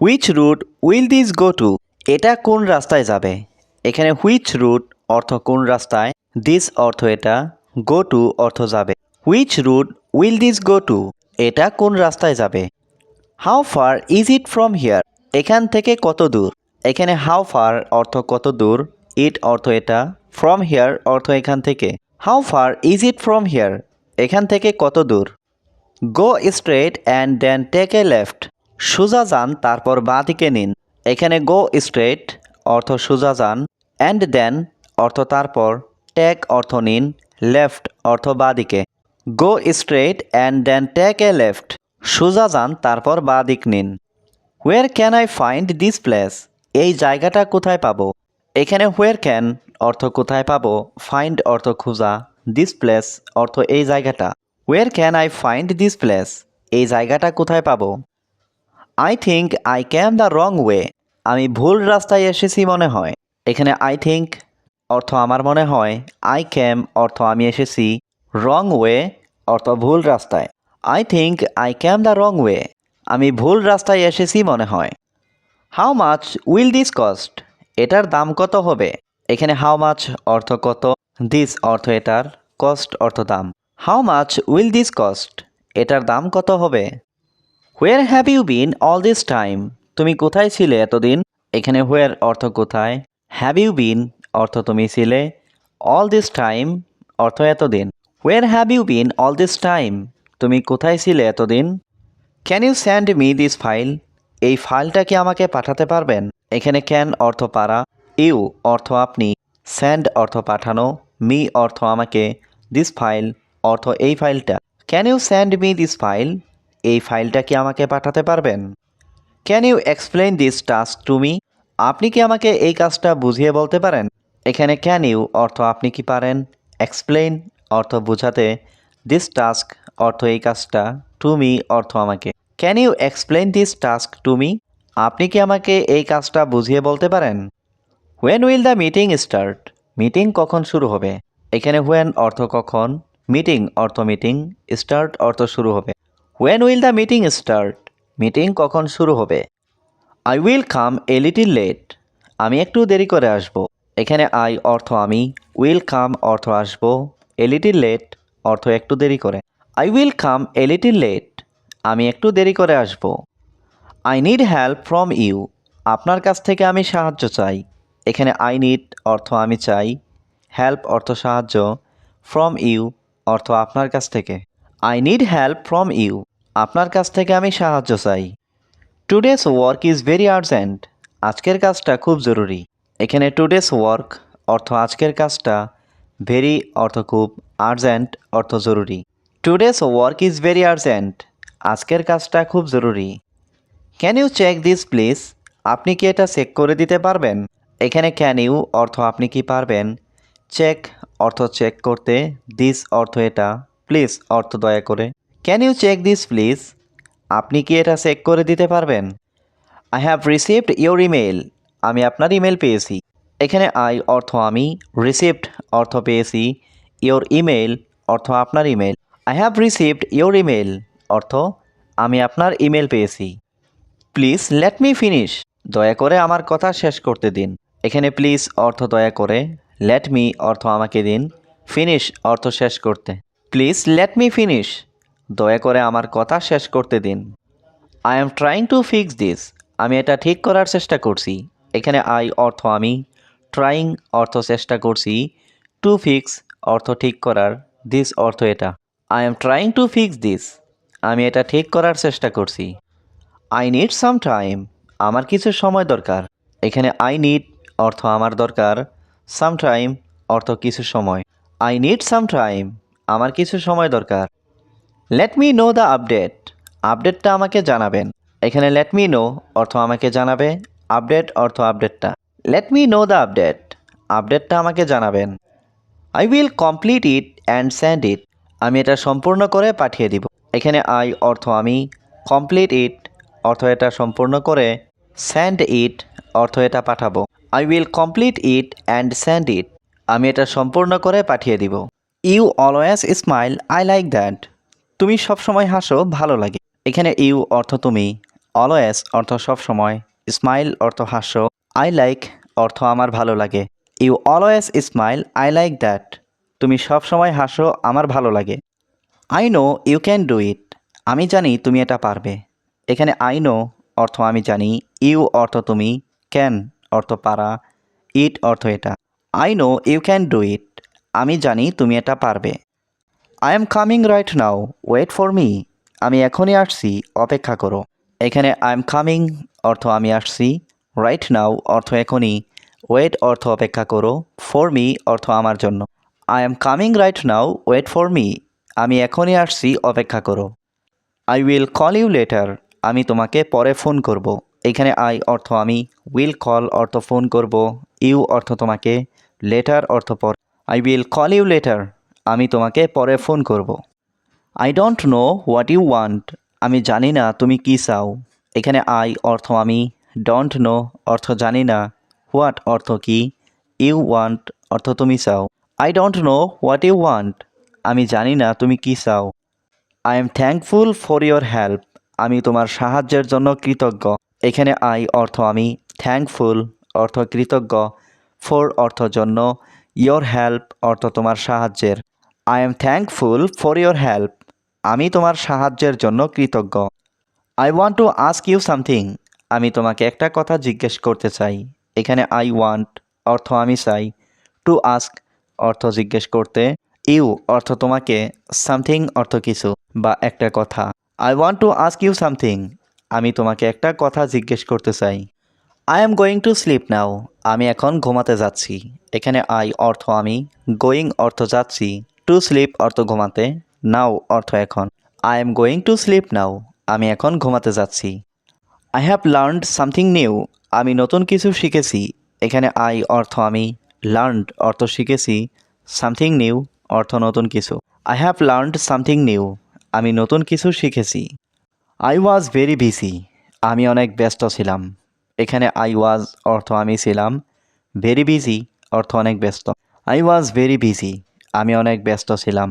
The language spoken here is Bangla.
Which route will this go to এটা কোন রাস্তায় যাবে? এখানে হুইচ রুট অর্থ কোন রাস্তায়? দিস অর্থ এটা গো টু অর্থ যাবে। Which route will this go to এটা কোন রাস্তায় যাবে? How far is it from here এখান থেকে কত দূর? এখানে হাউ ফার অর্থ কত দূর? ইট অর্থ এটা ফ্রম হিয়ার অর্থ এখান থেকে। How far is it from here এখান থেকে কত দূর? Go straight and then take a left সোজা যান, তারপর বাঁ দিকে নিন। এখানে গো স্ট্রেট অর্থ সোজা যান অ্যান্ড দেন অর্থ তারপর টেক অর্থ নিন লেফট অর্থ বাঁ দিকে go straight and then take a left সোজা যান, তারপর বাঁ দিক নিন। Where can I find this place এই জায়গাটা কোথায় পাবো? এখানে হোয়ার ক্যান অর্থ কোথায় পাবো? ফাইন্ড অর্থ খোঁজা। দিস প্লেস অর্থ এই জায়গাটা। Where can I find this place এই জায়গাটা কোথায় পাবো? I think I came the wrong way আমি ভুল রাস্তায় এসেছি মনে হয়। এখানে আই থিঙ্ক অর্থ আমার মনে হয়। আই ক্যাম অর্থ আমি এসেছি রং ওয়ে অর্থ ভুল রাস্তায়। I think I came the wrong way আমি ভুল রাস্তায় এসেছি মনে হয়। How much will this cost এটার দাম কত হবে? এখানে হাউ মাচ অর্থ কত? দিস অর্থ এটার কস্ট অর্থ দাম। How much will this cost এটার দাম কত হবে? Where have you been all this time তুমি কোথায় ছিলে এতদিন? এখানে হোয়ার অর্থ কোথায়? হ্যাভ ইউ বিন অর্থ তুমি ছিলে অল দিস টাইম অর্থ এতদিন। Where have you been all this time তুমি কোথায় ছিলে এতদিন? Can you send me this file এই ফাইলটা কি আমাকে পাঠাতে পারবেন? এখানে ক্যান অর্থ পারা ইউ অর্থ আপনি স্যান্ড অর্থ পাঠানো মি অর্থ আমাকে দিস ফাইল অর্থ এই ফাইলটা। Can you send me this file এই ফাইলটা কি আমাকে পাঠাতে পারবেন? Can you explain this task to me আপনি কি আমাকে এই কাজটা বুঝিয়ে বলতে পারেন? এখানে ক্যান ইউ অর্থ আপনি কি পারেন? এক্সপ্লেন অর্থ বোঝাতে দিস টাস্ক অর্থ এই কাজটা টু মি অর্থ আমাকে। Can you explain this task to me আপনি কি আমাকে এই কাজটা বুঝিয়ে বলতে পারেন? When will the meeting start meeting কখন শুরু হবে? এখানে হোয়েন অর্থ কখন? মিটিং অর্থ মিটিং স্টার্ট অর্থ শুরু হবে। When will the meeting start meeting কখন শুরু হবে? I will come a little late আমি একটু দেরি করে আসব। এখানে আই অর্থ আমি উইল কাম অর্থ আসব। এ লিটিল লেট অর্থ একটু দেরি করে। I will come a little late আমি একটু দেরি করে আসব। I need help from you আপনার কাছ থেকে আমি সাহায্য চাই। এখানে আই নিড অর্থ আমি চাই। হেল্প অর্থ সাহায্য ফ্রম ইউ অর্থ আপনার কাছ থেকে। I need help from you আপনার কাছ থেকে আমি সাহায্য চাই। Today's work is very urgent আজকের কাজটা খুব জরুরি। এখানে টুডেস ওয়ার্ক অর্থ আজকের কাজটা ভেরি অর্থ খুব আর্জেন্ট অর্থ জরুরি। Today's work is very urgent আজকের কাজটা খুব জরুরি। Can you check this please আপনি কি এটা চেক করে দিতে পারবেন? এখানে ক্যান ইউ অর্থ আপনি কি পারবেন? চেক অর্থ চেক করতে দিস অর্থ এটা। প্লিজ অর্থ দয়া করে। Can you check this please আপনি কি এটা চেক করে দিতে পারবেন? I have received your email আমি আপনার ইমেল পেয়েছি। এখানে আই অর্থ আমি রিসিভড অর্থ পেয়েছি ইয়োর ইমেল অর্থ আপনার email I have received your email অর্থ আমি আপনার ইমেল পেয়েছি। প্লিজ লেট মি ফিনিশ দয়া করে আমার কথা শেষ করতে দিন। এখানে প্লিজ অর্থ দয়া করে লেট মি অর্থ আমাকে দিন। ফিনিশ অর্থ শেষ করতে। Please let me finish. দয়া করে আমার কথা শেষ করতে দিন। I am trying to fix this আমি এটা ঠিক করার চেষ্টা করছি। এখানে আই অর্থ আমি। ট্রাইং অর্থ চেষ্টা করছি। টু ফিক্স অর্থ ঠিক করার। দিস অর্থ এটা। I am trying to fix this আমি এটা ঠিক করার চেষ্টা করছি। আই নিড সাম টাইম আমার কিছু সময় দরকার। এখানে আই নিড অর্থ আমার দরকার। সাম টাইম অর্থ কিছু সময়। আই নিড সাম টাইম আমার কিছু সময় দরকার। Let me know the update আপডেটটা আমাকে জানাবেন। এখানে লেট মি নো অর্থ আমাকে জানাবে। আপডেট অর্থ আপডেটটা let me know the update আপডেটটা আমাকে জানাবেন। I will complete it and send it আমি এটা সম্পূর্ণ করে পাঠিয়ে দিব। এখানে আই অর্থ আমি। কমপ্লিট ইট অর্থ এটা সম্পূর্ণ করে। স্যান্ড ইট অর্থ এটা পাঠাবো। I will complete it and send it আমি এটা সম্পূর্ণ করে পাঠিয়ে দিব। You always smile, I like that. তুমি সবসময় হাসো, ভালো লাগে। এখানে ইউ অর্থ তুমি, অলওয়েজ অর্থ সবসময়, স্মাইল অর্থ হাস্য আই লাইক অর্থ আমার ভালো লাগে। You always smile, I like that. তুমি সবসময় হাসো, আমার ভালো লাগে। I know you can do it. আমি জানি তুমি এটা পারবে। এখানে আই নো অর্থ আমি জানি, ইউ অর্থ তুমি, ক্যান অর্থ পারা, ইট অর্থ এটা। I know you can do it. আমি জানি তুমি এটা পারবে। I am coming right now wait for me আমি এখনই আসছি, অপেক্ষা করো। এখানে আই এম কামিং অর্থ আমি আসছি। রাইট নাও অর্থ এখনই। ওয়েট অর্থ অপেক্ষা করো। ফর মি অর্থ আমার জন্য। I am coming right now wait for me আমি এখনই আসছি, অপেক্ষা করো। I will call you later আমি তোমাকে পরে ফোন করব। এখানে আই অর্থ আমি। উইল কল অর্থ ফোন করব। ইউ অর্থ তোমাকে। লেটার অর্থ পর। I will call you later আমি তোমাকে পরে ফোন করব। I don't know what you want আমি জানি না তুমি কী চাও। এখানে আই অর্থ আমি। ডোন্ট নো অর্থ জানি না। হোয়াট অর্থ কি? ইউ ওয়ান্ট অর্থ তুমি চাও। I don't know what you want আমি জানি না তুমি কী চাও। I am thankful for your help আমি তোমার সাহায্যের জন্য কৃতজ্ঞ। এখানে আই অর্থ আমি। থ্যাঙ্কফুল অর্থ কৃতজ্ঞ। ফর অর্থ জন্য। ইয়োর হেল্প অর্থ তোমার সাহায্যের। I am thankful for your help আমি তোমার সাহায্যের জন্য কৃতজ্ঞ। I want to ask you something আমি তোমাকে একটা কথা জিজ্ঞেস করতে চাই। এখানে আই ওয়ান্ট অর্থ আমি চাই। টু আস্ক অর্থ জিজ্ঞেস করতে। ইউ অর্থ তোমাকে সামথিং অর্থ কিছু বা একটা কথা। I want to ask you something আমি তোমাকে একটা কথা জিজ্ঞেস করতে চাই। I am going to sleep now আমি এখন ঘুমাতে যাচ্ছি। এখানে আই অর্থ আমি, গোয়িং অর্থ যাচ্ছি। টু স্লিপ অর্থ ঘুমাতে, নাও অর্থ এখন। I am going to sleep now, আমি এখন ঘুমাতে যাচ্ছি। I have learned something new, আমি নতুন কিছু শিখেছি। এখানে আই অর্থ আমি, লার্নড অর্থ শিখেছি। সামথিং নিউ, অর্থ নতুন কিছু। I have learned something new, আমি নতুন কিছু শিখেছি। আই ওয়াজ ভেরি বিজি, আমি অনেক ব্যস্ত ছিলাম। এখানে আই ওয়াজ অর্থ আমি ছিলাম। ভেরি বিজি অর্থ অনেক ব্যস্ত। আই ওয়াজ ভেরি বিজি আমি অনেক ব্যস্ত ছিলাম।